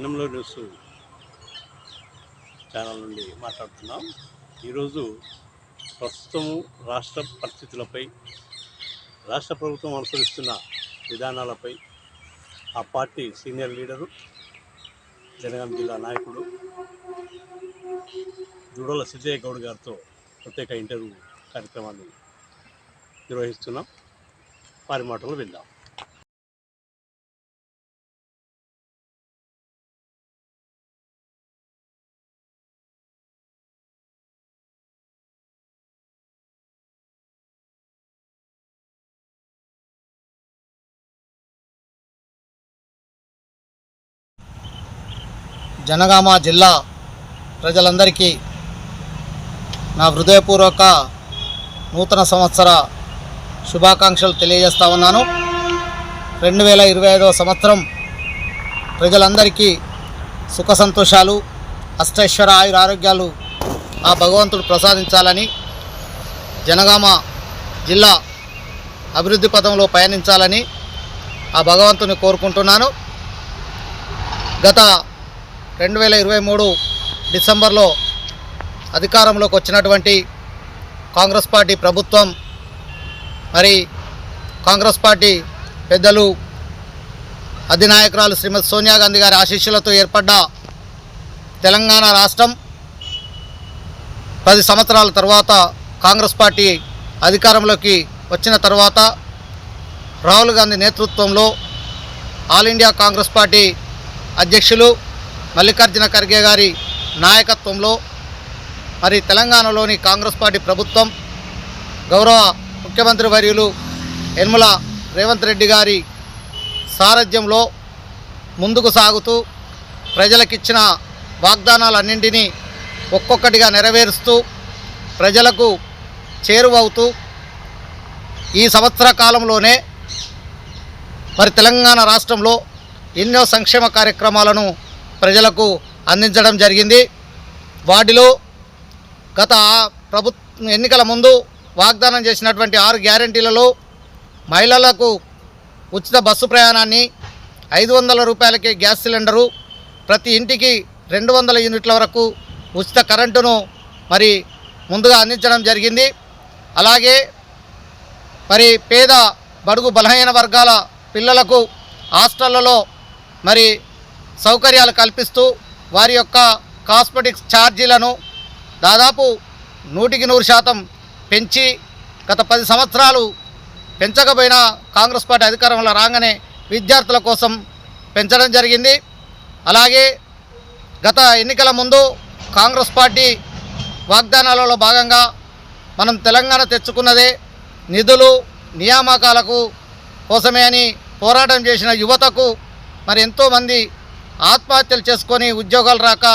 జనంలో news channel నుండి మాట్లాడుతున్నాం. ఈరోజు ప్రస్తుతం రాష్ట్ర పరిస్థితులపై రాష్ట్ర ప్రభుత్వం అనుసరిస్తున్న విధానాలపై ఆ పార్టీ సీనియర్ లీడరు జనగాం జిల్లా నాయకుడు దూడల సిద్ధయ్య గౌడ్ గారితో ప్రత్యేక ఇంటర్వ్యూ కార్యక్రమాన్ని నిర్వహిస్తున్నాం. వారి మాటలు విందాం. జనగామ జిల్లా ప్రజలందరికీ నా హృదయపూర్వక నూతన సంవత్సర శుభాకాంక్షలు తెలియజేస్తా ఉన్నాను. రెండు వేల ఇరవై ఐదవ సంవత్సరం ప్రజలందరికీ సుఖ సంతోషాలు అష్టైశ్వర ఆయుర ఆరోగ్యాలు ఆ భగవంతుడు ప్రసాదించాలని జనగామ జిల్లా అభివృద్ధి పథంలో పయనించాలని ఆ భగవంతుని కోరుకుంటున్నాను. గత రెండు వేల ఇరవై మూడు డిసెంబర్లో అధికారంలోకి వచ్చినటువంటి కాంగ్రెస్ పార్టీ ప్రభుత్వం మరి కాంగ్రెస్ పార్టీ పెద్దలు అధినాయకురాలు శ్రీమతి సోనియా గాంధీ గారి ఆశీస్సులతో ఏర్పడ్డ తెలంగాణ రాష్ట్రం పది సంవత్సరాల తర్వాత కాంగ్రెస్ పార్టీ అధికారంలోకి వచ్చిన తర్వాత రాహుల్ గాంధీ నేతృత్వంలో ఆల్ ఇండియా కాంగ్రెస్ పార్టీ అధ్యక్షులు మల్లికార్జున ఖర్గే గారి నాయకత్వంలో మరి తెలంగాణలోని కాంగ్రెస్ పార్టీ ప్రభుత్వం గౌరవ ముఖ్యమంత్రి వర్యులు యనమల రేవంత్ రెడ్డి గారి సారథ్యంలో ముందుకు సాగుతూ ప్రజలకిచ్చిన వాగ్దానాలన్నింటినీ ఒక్కొక్కటిగా నెరవేరుస్తూ ప్రజలకు చేరువవుతూ ఈ సంవత్సర కాలంలోనే మరి తెలంగాణ రాష్ట్రంలో ఎన్నో సంక్షేమ కార్యక్రమాలను ప్రజలకు అందించడం జరిగింది. వాటిలో గత ప్రభు ఎన్నికల ముందు వాగ్దానం చేసినటువంటి ఆరు గ్యారంటీలలో మహిళలకు ఉచిత బస్సు ప్రయాణాన్ని ఐదు వందల రూపాయలకి గ్యాస్ సిలిండరు ప్రతి ఇంటికి రెండు వందల యూనిట్ల వరకు ఉచిత కరెంటును మరి ముందుగా అందించడం జరిగింది. అలాగే మరి పేద బడుగు బలహీన వర్గాల పిల్లలకు హాస్టళ్ళలో మరి సౌకర్యాలు కల్పిస్తూ వారి యొక్క కాస్మెటిక్స్ ఛార్జీలను దాదాపు నూటికి నూరు శాతం పెంచి గత పది సంవత్సరాలు పెంచకపోయినా కాంగ్రెస్ పార్టీ అధికారంలో రాగానే విద్యార్థుల కోసం పెంచడం జరిగింది. అలాగే గత ఎన్నికల ముందు కాంగ్రెస్ పార్టీ వాగ్దానాలలో భాగంగా మనం తెలంగాణ తెచ్చుకున్నదే నిధులు నియామకాలకు కోసమే అని పోరాటం చేసిన యువతకు మరి ఎంతోమంది ఆత్మహత్యలు చేసుకొని ఉద్యోగాలు రాక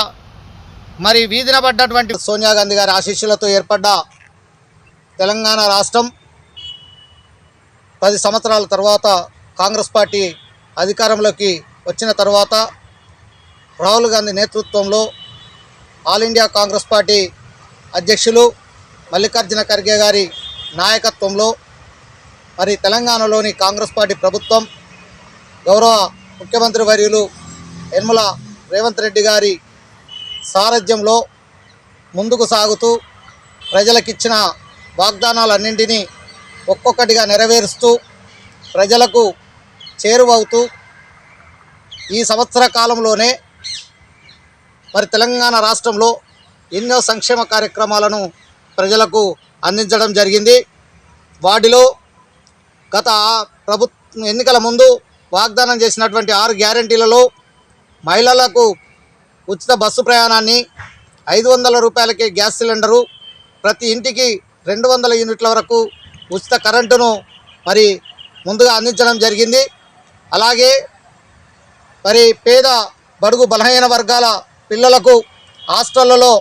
మరి వీధిన పడ్డటువంటి సోనియా గాంధీ గారి ఆశీస్సులతో ఏర్పడ్డ తెలంగాణ రాష్ట్రం పది సంవత్సరాల తర్వాత కాంగ్రెస్ పార్టీ అధికారంలోకి వచ్చిన తర్వాత రాహుల్ గాంధీ నేతృత్వంలో ఆల్ ఇండియా కాంగ్రెస్ పార్టీ అధ్యక్షులు మల్లికార్జున ఖర్గే గారి నాయకత్వంలో మరి తెలంగాణలోని కాంగ్రెస్ పార్టీ ప్రభుత్వం గౌరవ ముఖ్యమంత్రి వర్యులు యనమల రేవంత్ రెడ్డి గారి సారథ్యంలో ముందుకు సాగుతూ ప్రజలకిచ్చిన వాగ్దానాలన్నింటినీ ఒక్కొక్కటిగా నెరవేరుస్తూ ప్రజలకు చేరువవుతూ ఈ సంవత్సర కాలంలోనే మరి తెలంగాణ రాష్ట్రంలో ఎన్నో సంక్షేమ కార్యక్రమాలను ప్రజలకు అందించడం జరిగింది. వాటిలో గత ప్రభుత్వం ఎన్నికల ముందు వాగ్దానం చేసినటువంటి ఆరు గ్యారంటీలలో మహిళలకు ఉచిత బస్సు ప్రయాణాన్ని ఐదు వందల రూపాయలకి గ్యాస్ సిలిండరు. ప్రతి ఇంటికి రెండు వందల యూనిట్ల వరకు ఉచిత కరెంటును మరి ముందుగా అందించడం జరిగింది. అలాగే మరి పేద బడుగు బలహీన వర్గాల పిల్లలకు హాస్టళ్ళలో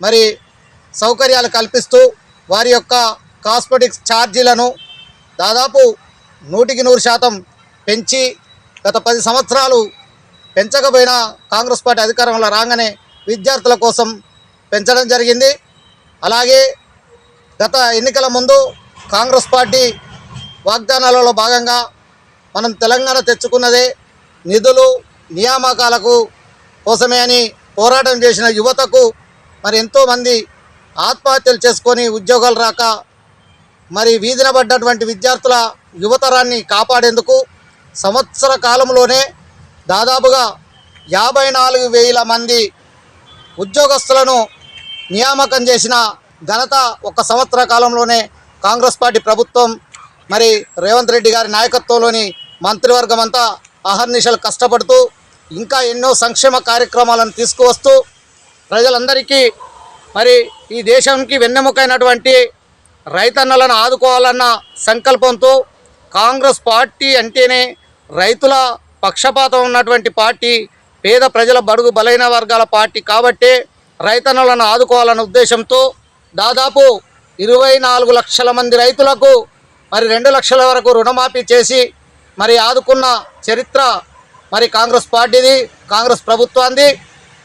మరి సౌకర్యాలు కల్పిస్తూ వారి యొక్క కాస్మెటిక్స్ ఛార్జీలను దాదాపు నూటికి నూరు శాతం పెంచి గత పది సంవత్సరాలు పెంచకపోయినా కాంగ్రెస్ పార్టీ అధికారంలో రాగానే విద్యార్థుల కోసం పెంచడం జరిగింది. అలాగే గత ఎన్నికల ముందు కాంగ్రెస్ పార్టీ వాగ్దానాలలో భాగంగా మనం తెలంగాణ తెచ్చుకున్నదే నిధులు నియామకాలకు కోసమే అని పోరాటం చేసిన యువతకు మరి ఎంతోమంది ఆత్మహత్యలు చేసుకొని ఉద్యోగాలు రాక మరి వీధిన పడ్డటువంటి విద్యార్థుల యువతరాన్ని కాపాడేందుకు సంవత్సర కాలంలోనే దాదాపుగా యాభై నాలుగు వేల మంది ఉద్యోగస్తులను నియామకం చేసిన ఘనత ఒక సంవత్సర కాలంలోనే కాంగ్రెస్ పార్టీ ప్రభుత్వం మరి రేవంత్ రెడ్డి గారి నాయకత్వంలోని మంత్రివర్గం అంతా అహర్నిశలు కష్టపడుతూ ఇంకా ఎన్నో సంక్షేమ కార్యక్రమాలను తీసుకువస్తూ ప్రజలందరికీ మరి ఈ దేశానికి వెన్నెముకైనటువంటి రైతన్నలను ఆదుకోవాలన్న సంకల్పంతో కాంగ్రెస్ పార్టీ అంటేనే రైతుల పక్షపాతం ఉన్నటువంటి పార్టీ పేద ప్రజల బడుగు బలైన వర్గాల పార్టీ కాబట్టే రైతన్నలను ఆదుకోవాలన్న ఉద్దేశంతో దాదాపు ఇరవై నాలుగు లక్షల మంది రైతులకు మరి రెండు లక్షల వరకు రుణమాఫీ చేసి మరి ఆదుకున్న చరిత్ర మరి కాంగ్రెస్ పార్టీది కాంగ్రెస్ ప్రభుత్వాన్ని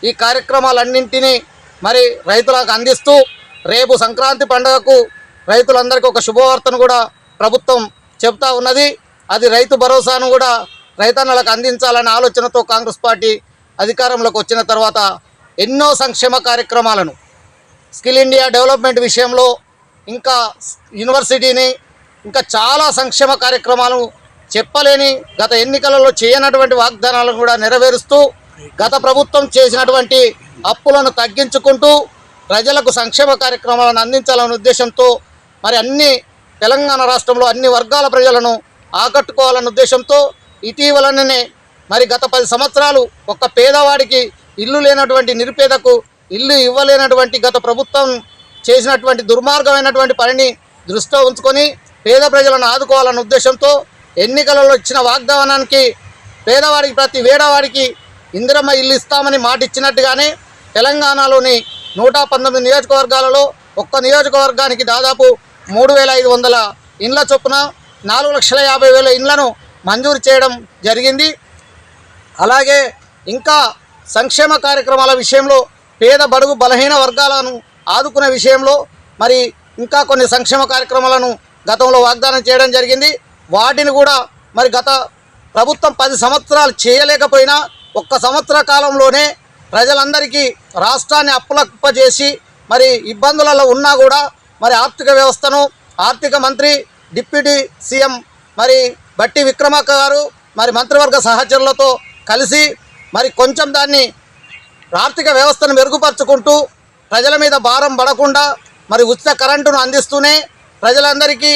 ఈ కార్యక్రమాలన్నింటినీ మరి రైతులకు అందిస్తూ రేపు సంక్రాంతి పండుగకు రైతులందరికీ ఒక శుభవార్తను కూడా ప్రభుత్వం చెప్తా ఉన్నది. అది రైతు భరోసాను కూడా రైతన్నలకు అందించాలనే ఆలోచనతో కాంగ్రెస్ పార్టీ అధికారంలోకి వచ్చిన తర్వాత ఎన్నో సంక్షేమ కార్యక్రమాలను స్కిల్ ఇండియా డెవలప్మెంట్ విషయంలో ఇంకా యూనివర్సిటీని ఇంకా చాలా సంక్షేమ కార్యక్రమాలు చెప్పలేని గత ఎన్నికలలో చేయనటువంటి వాగ్దానాలను కూడా నెరవేరుస్తూ గత ప్రభుత్వం చేసినటువంటి అప్పులను తగ్గించుకుంటూ ప్రజలకు సంక్షేమ కార్యక్రమాలను అందించాలనే ఉద్దేశంతో మరి అన్ని తెలంగాణ రాష్ట్రంలో అన్ని వర్గాల ప్రజలను ఆకట్టుకోవాలనే ఉద్దేశంతో ఇటీవలనే మరి గత పది సంవత్సరాలు ఒక్క పేదవాడికి ఇల్లు లేనటువంటి నిరుపేదకు ఇల్లు ఇవ్వలేనటువంటి గత ప్రభుత్వం చేసినటువంటి దుర్మార్గమైనటువంటి పనిని దృష్టిలో ఉంచుకొని పేద ప్రజలను ఆదుకోవాలన్న ఉద్దేశంతో ఎన్నికలలో ఇచ్చిన వాగ్దానానికి పేదవాడికి ప్రతి వేడవాడికి ఇందిరమ్మ ఇల్లు ఇస్తామని మాట ఇచ్చినట్టుగానే తెలంగాణలోని నూట పంతొమ్మిది నియోజకవర్గాలలో ఒక్క నియోజకవర్గానికి దాదాపు మూడు వేల ఐదు వందల ఇండ్ల చొప్పున నాలుగు లక్షల యాభై వేల ఇండ్లను మంజూరు చేయడం జరిగింది. అలాగే ఇంకా సంక్షేమ కార్యక్రమాల విషయంలో పేద బడుగు బలహీన వర్గాలను ఆదుకునే విషయంలో మరి ఇంకా కొన్ని సంక్షేమ కార్యక్రమాలను గతంలో వాగ్దానం చేయడం జరిగింది. వాటిని కూడా మరి గత ప్రభుత్వం పది సంవత్సరాలు చేయలేకపోయినా ఒక్క సంవత్సర కాలంలోనే ప్రజలందరికీ రాష్ట్రాన్ని అప్పులప్పజేసి మరి ఇబ్బందులలో ఉన్నా కూడా మరి ఆర్థిక వ్యవస్థను ఆర్థిక మంత్రి డిప్యూటీ సీఎం మరి బట్టి విక్రమార్క గారు మరి మంత్రివర్గ సహచరులతో కలిసి మరి కొంచెం దాన్ని ఆర్థిక వ్యవస్థను మెరుగుపరుచుకుంటూ ప్రజల మీద భారం పడకుండా మరి ఉచిత కరెంటును అందిస్తూనే ప్రజలందరికీ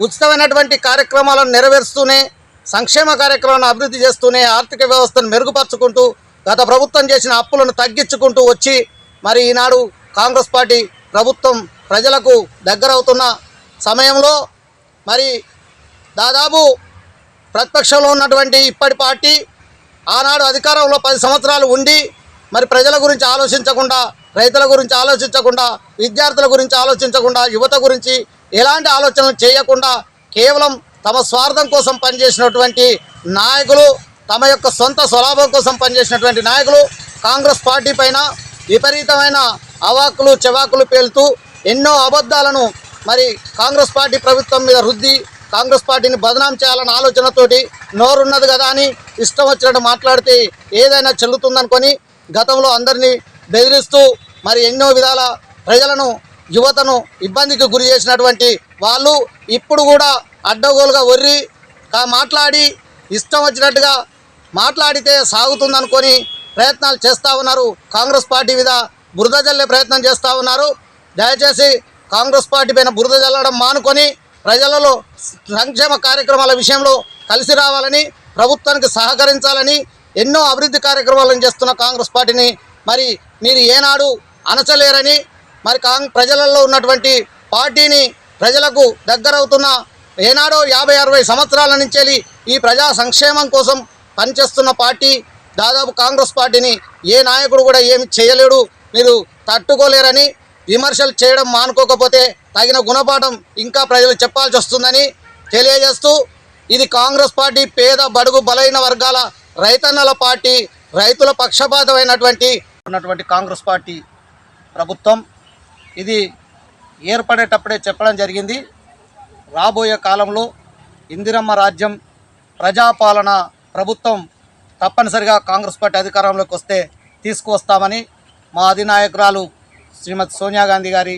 ఉచితమైనటువంటి కార్యక్రమాలను నెరవేరుస్తూనే సంక్షేమ కార్యక్రమాలను అభివృద్ధి చేస్తూనే ఆర్థిక వ్యవస్థను మెరుగుపరుచుకుంటూ గత ప్రభుత్వం చేసిన అప్పులను తగ్గించుకుంటూ వచ్చి మరి ఈనాడు కాంగ్రెస్ పార్టీ ప్రభుత్వం ప్రజలకు దగ్గరవుతున్న సమయంలో మరి దాదాపు ప్రతిపక్షంలో ఉన్నటువంటి ఇప్పటి పార్టీ ఆనాడు అధికారంలో పది సంవత్సరాలు ఉండి మరి ప్రజల గురించి ఆలోచించకుండా రైతుల గురించి ఆలోచించకుండా విద్యార్థుల గురించి ఆలోచించకుండా యువత గురించి ఎలాంటి ఆలోచనలు చేయకుండా కేవలం తమ స్వార్థం కోసం పనిచేసినటువంటి నాయకులు తమ యొక్క సొంత స్వలాభం కోసం పనిచేసినటువంటి నాయకులు కాంగ్రెస్ పార్టీ పైన విపరీతమైన అవాకులు చెవాకులు పేలుతూ ఎన్నో అబద్ధాలను మరి కాంగ్రెస్ పార్టీ ప్రభుత్వం మీద రుద్ది కాంగ్రెస్ పార్టీని బదనాం చేయాలన్న ఆలోచనతోటి నోరున్నది కదా అని ఇష్టం వచ్చినట్టు మాట్లాడితే ఏదైనా చెల్లుతుందనుకొని గతంలో అందరినీ బెదిరిస్తూ మరి ఎన్నో విధాల ప్రజలను యువతను ఇబ్బందికి గురి చేసినటువంటి వాళ్ళు ఇప్పుడు కూడా అడ్డగోలుగా ఒర్రి మాట్లాడి ఇష్టం వచ్చినట్టుగా మాట్లాడితే సాగుతుందనుకొని ప్రయత్నాలు చేస్తూ ఉన్నారు. కాంగ్రెస్ పార్టీ మీద బురద జల్లే ప్రయత్నం చేస్తూ ఉన్నారు. దయచేసి కాంగ్రెస్ పార్టీ పైన బురద జల్లడం మానుకొని ప్రజలలో సంక్షేమ కార్యక్రమాల విషయంలో కలిసి రావాలని ప్రభుత్వానికి సహకరించాలని ఎన్నో అభివృద్ధి కార్యక్రమాలను చేస్తున్న కాంగ్రెస్ పార్టీని మరి మీరు ఏనాడు అనచలేరని మరి కాంగ్ ప్రజలలో ఉన్నటువంటి పార్టీని ప్రజలకు దగ్గరవుతున్న ఏనాడో యాభై అరవై సంవత్సరాల నుంచి వెళ్ళి ఈ ప్రజా సంక్షేమం కోసం పనిచేస్తున్న పార్టీ దాదాపు కాంగ్రెస్ పార్టీని ఏ నాయకుడు కూడా ఏమి చేయలేడు మీరు తట్టుకోలేరని విమర్శలు చేయడం మానుకోకపోతే తగిన గుణపాఠం ఇంకా ప్రజలు చెప్పాల్సి వస్తుందని తెలియజేస్తూ ఇది కాంగ్రెస్ పార్టీ పేద బడుగు బలైన వర్గాల రైతన్నల పార్టీ రైతుల పక్షపాతమైనటువంటి ఉన్నటువంటి కాంగ్రెస్ పార్టీ ప్రభుత్వం. ఇది ఏర్పడేటప్పుడే చెప్పడం జరిగింది. రాబోయే కాలంలో ఇందిరమ్మ రాజ్యం ప్రజాపాలన ప్రభుత్వం తప్పనిసరిగా కాంగ్రెస్ పార్టీ అధికారంలోకి వస్తే తీసుకువస్తామని మా అధినాయకురాలు శ్రీమతి సోనియా గాంధీ గారి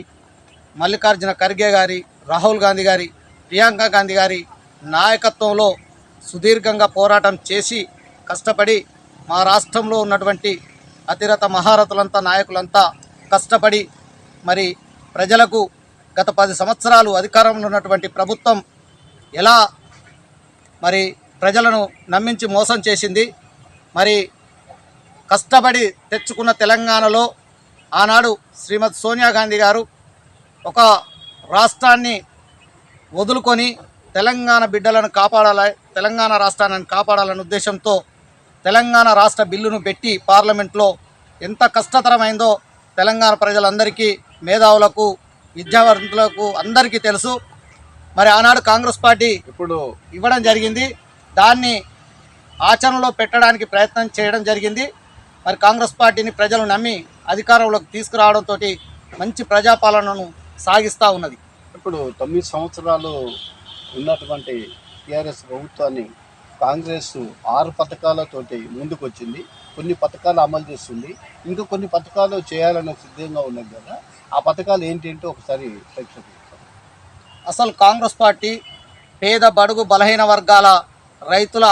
మల్లికార్జున ఖర్గే గారి రాహుల్ గాంధీ గారి ప్రియాంక గాంధీ గారి నాయకత్వంలో సుదీర్ఘంగా పోరాటం చేసి కష్టపడి మా రాష్ట్రంలో ఉన్నటువంటి అతిరత మహారథులంతా నాయకులంతా కష్టపడి మరి ప్రజలకు గత పది సంవత్సరాలు అధికారంలో ఉన్నటువంటి ప్రభుత్వం ఎలా మరి ప్రజలను నమ్మించి మోసం చేసింది మరి కష్టపడి తెచ్చుకున్న తెలంగాణలో ఆనాడు శ్రీమతి సోనియా గాంధీ గారు ఒక రాష్ట్రాన్ని వదులుకొని తెలంగాణ బిడ్డలను కాపాడాలి తెలంగాణ రాష్ట్రాన్ని కాపాడాలనే ఉద్దేశంతో తెలంగాణ రాష్ట్ర బిల్లును పెట్టి పార్లమెంట్లో ఎంత కష్టతరమైందో తెలంగాణ ప్రజలందరికీ మేధావులకు విద్యావంతులకు అందరికీ తెలుసు. మరి ఆనాడు కాంగ్రెస్ పార్టీ ఇప్పుడు ఇవ్వడం జరిగింది. దాన్ని ఆచరణలో పెట్టడానికి ప్రయత్నం చేయడం జరిగింది. మరి కాంగ్రెస్ పార్టీని ప్రజలు నమ్మి అధికారంలోకి తీసుకురావడంతో మంచి ప్రజాపాలనను సాగిస్తూ ఉన్నది. ఇప్పుడు తొమ్మిది సంవత్సరాలు ఉన్నటువంటి టీఆర్ఎస్ ప్రభుత్వాన్ని కాంగ్రెస్ ఆరు పథకాలతోటి ముందుకు వచ్చింది కొన్ని పథకాలు అమలు చేస్తుంది. ఇంకా కొన్ని పథకాలు చేయాలని సిద్ధంగా ఉన్నది కదా. ఆ పథకాలు ఏంటంటే ఒకసారి ప్రేక్షకులు అసలు కాంగ్రెస్ పార్టీ పేద బడుగు బలహీన వర్గాల రైతుల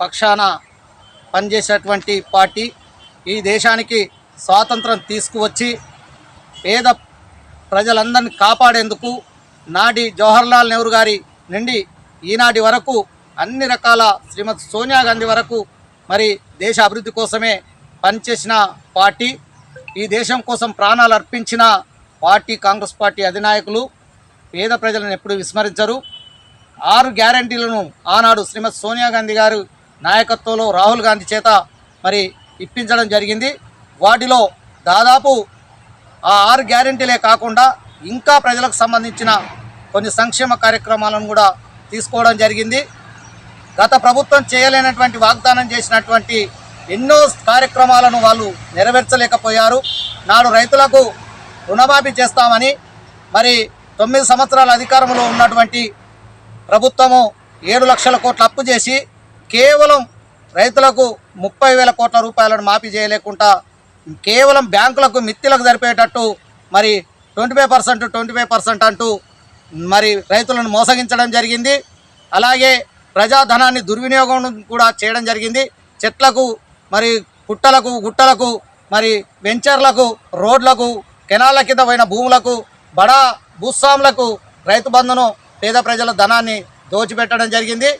పక్షాన పనిచేసేటువంటి పార్టీ ఈ దేశానికి స్వాతంత్రం తీసుకువచ్చి పేద ప్రజలందరినీ కాపాడేందుకు నాటి జవహర్లాల్ నెహ్రూ గారి నుండి ఈనాటి వరకు అన్ని రకాల శ్రీమతి సోనియా గాంధీ వరకు మరి దేశ అభివృద్ధి కోసమే పనిచేసిన పార్టీ. ఈ దేశం కోసం ప్రాణాలు అర్పించిన పార్టీ కాంగ్రెస్ పార్టీ అధినాయకులు పేద ప్రజలను ఎప్పుడూ విస్మరించరు. ఆరు గ్యారంటీలను ఆనాడు శ్రీమతి సోనియా గాంధీ గారు నాయకత్వంలో రాహుల్ గాంధీ చేత మరి ఇప్పించడం జరిగింది. వాటిలో దాదాపు ఆ ఆరు గ్యారంటీలే కాకుండా ఇంకా ప్రజలకు సంబంధించిన కొన్ని సంక్షేమ కార్యక్రమాలను కూడా తీసుకోవడం జరిగింది. గత ప్రభుత్వం చేయలేనటువంటి వాగ్దానం చేసినటువంటి ఎన్నో కార్యక్రమాలను వాళ్ళు నెరవేర్చలేకపోయారు. నాడు రైతులకు రుణమాఫీ చేస్తామని మరి తొమ్మిది సంవత్సరాల అధికారంలో ఉన్నటువంటి ప్రభుత్వము ఏడు లక్షల కోట్ల అప్పు చేసి కేవలం రైతులకు ముప్పై వేల కోట్ల రూపాయలను మాఫీ చేయలేకుండా కేవలం బ్యాంకులకు మిత్తిలకు సరిపోయేటట్టు మరి twenty five percent twenty five percent అంటూ మరి రైతులను మోసగించడం జరిగింది. అలాగే ప్రజాధనాన్ని దుర్వినియోగం కూడా చేయడం జరిగింది. చెట్లకు మరి పుట్టలకు గుట్టలకు మరి వెంచర్లకు రోడ్లకు కెనాల కింద పోయిన భూములకు బడా భూస్వాములకు రైతు బంధును పేద ప్రజల ధనాన్ని దోచిపెట్టడం జరిగింది.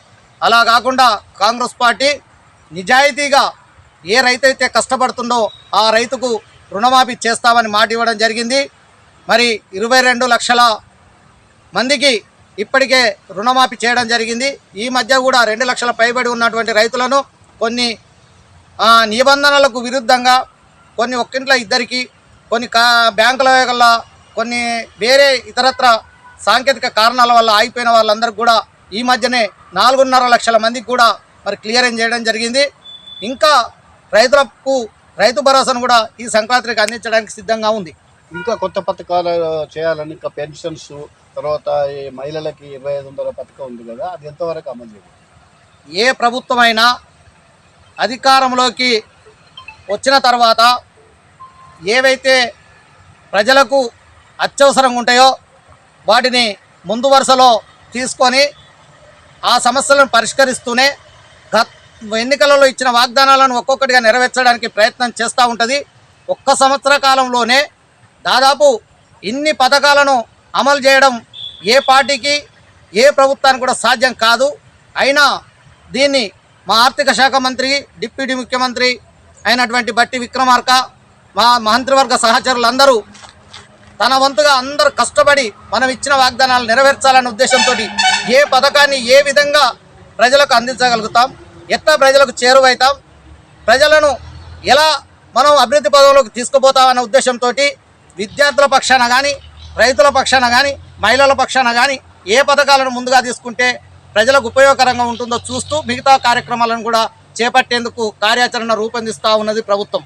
అలా కాకుండా కాంగ్రెస్ పార్టీ నిజాయితీగా ఏ రైతు అయితే కష్టపడుతుందో ఆ రైతుకు రుణమాఫీ చేస్తామని మాట ఇవ్వడం జరిగింది. మరి ఇరవై రెండు లక్షల మందికి ఇప్పటికే రుణమాఫీ చేయడం జరిగింది. ఈ మధ్య కూడా రెండు లక్షల పైబడి ఉన్నటువంటి రైతులను కొన్ని నిబంధనలకు విరుద్ధంగా కొన్ని ఒక్కింట్లో ఇద్దరికి కొన్ని కా బ్యాంకుల వల్ల కొన్ని వేరే ఇతరత్ర సాంకేతిక కారణాల వల్ల ఆగిపోయిన వాళ్ళందరికీ కూడా ఈ మధ్యనే నాలుగున్నర లక్షల మందికి కూడా మరి క్లియరింగ్ చేయడం జరిగింది. ఇంకా రైతులకు రైతు భరోసాను కూడా ఈ సంక్రాంతికి అందించడానికి సిద్ధంగా ఉంది. ఇంకా కొత్త పథకాలు చేయాలని ఇంకా పెన్షన్స్ తర్వాత ఈ మహిళలకి ఇరవై ఐదు వందల పథకం ఉంది కదా అది ఎంతవరకు అమలు చేయాలి ఏ ప్రభుత్వమైనా అధికారంలోకి వచ్చిన తర్వాత ఏవైతే ప్రజలకు అత్యవసరంగా ఉంటాయో వాటిని ముందు వరుసలో తీసుకొని ఆ సమస్యలను పరిష్కరిస్తూనే గత ఎన్నికలలో ఇచ్చిన వాగ్దానాలను ఒక్కొక్కటిగా నెరవేర్చడానికి ప్రయత్నం చేస్తూ ఉంటుంది. ఒక్క సంవత్సర కాలంలోనే దాదాపు ఇన్ని పథకాలను అమలు చేయడం ఏ పార్టీకి ఏ ప్రభుత్వానికి కూడా సాధ్యం కాదు. అయినా దీన్ని మా ఆర్థిక శాఖ మంత్రి డిప్యూటీ ముఖ్యమంత్రి అయినటువంటి బట్టి విక్రమార్క మా మంత్రివర్గ సహచరులందరూ తన వంతుగా అందరూ కష్టపడి మనం ఇచ్చిన వాగ్దానాలు నెరవేర్చాలనే ఉద్దేశంతో ఏ పథకాన్ని ఏ విధంగా ప్రజలకు అందించగలుగుతాం ఎట్లా ప్రజలకు చేరువవుతాం ప్రజలను ఎలా మనం అభివృద్ధి పదంలోకి తీసుకుపోతామనే ఉద్దేశంతో విద్యార్థుల పక్షాన కానీ రైతుల పక్షాన కానీ మహిళల పక్షాన కానీ ఏ పథకాలను ముందుగా తీసుకుంటే ప్రజలకు ఉపయోగకరంగా ఉంటుందో చూస్తూ మిగతా కార్యక్రమాలను కూడా చేపట్టేందుకు కార్యాచరణ రూపొందిస్తూ ఉన్నది ప్రభుత్వం.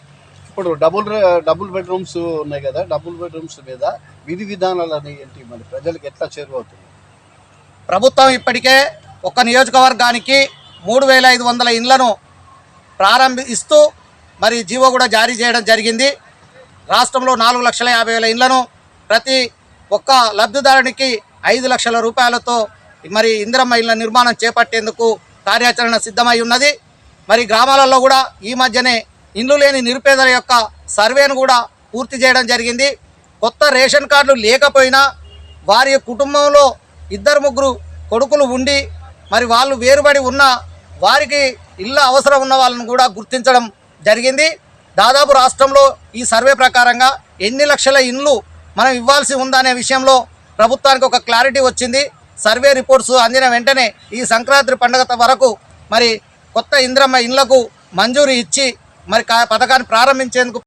ఇప్పుడు డబుల్ డబుల్ బెడ్రూమ్స్ ఉన్నాయి కదా డబుల్ బెడ్రూమ్స్ మీద విధి విధానాలు అనేవి ఏంటి? మరి ప్రజలకు ఎట్లా చేరువవుతుంది ప్రభుత్వం ఇప్పటికే ఒక నియోజకవర్గానికి మూడు వేల ఐదు వందల ఇండ్లను ప్రారంభిస్తూ మరి జీవో కూడా జారీ చేయడం జరిగింది. రాష్ట్రంలో నాలుగు లక్షల యాభై వేల ఇండ్లను ప్రతి ఒక్క లబ్ధిదారునికి ఐదు లక్షల రూపాయలతో మరి ఇందిరమ్మ ఇళ్ళ నిర్మాణం చేపట్టేందుకు కార్యాచరణ సిద్ధమై ఉన్నది. మరి గ్రామాలలో కూడా ఈ మధ్యనే ఇండ్లు లేని నిరుపేదల యొక్క సర్వేను కూడా పూర్తి చేయడం జరిగింది. కొత్త రేషన్ కార్డులు లేకపోయినా వారి కుటుంబంలో ఇద్దరు ముగ్గురు కొడుకులు ఉండి మరి వాళ్ళు వేరుబడి ఉన్న వారికి ఇళ్ళ అవసరం ఉన్న వాళ్ళని కూడా గుర్తించడం జరిగింది. దాదాపు రాష్ట్రంలో ఈ సర్వే ప్రకారంగా ఎన్ని లక్షల ఇండ్లు మనం ఇవ్వాల్సి ఉందనే విషయంలో ప్రభుత్వానికి ఒక క్లారిటీ వచ్చింది. సర్వే రిపోర్ట్స్ అందిన వెంటనే ఈ సంక్రాంతి పండుగ వరకు మరి కొత్త ఇంద్రమ్మ ఇండ్లకు మంజూరు ఇచ్చి మరి కా- పథకాన్ని ప్రారంభించేందుకు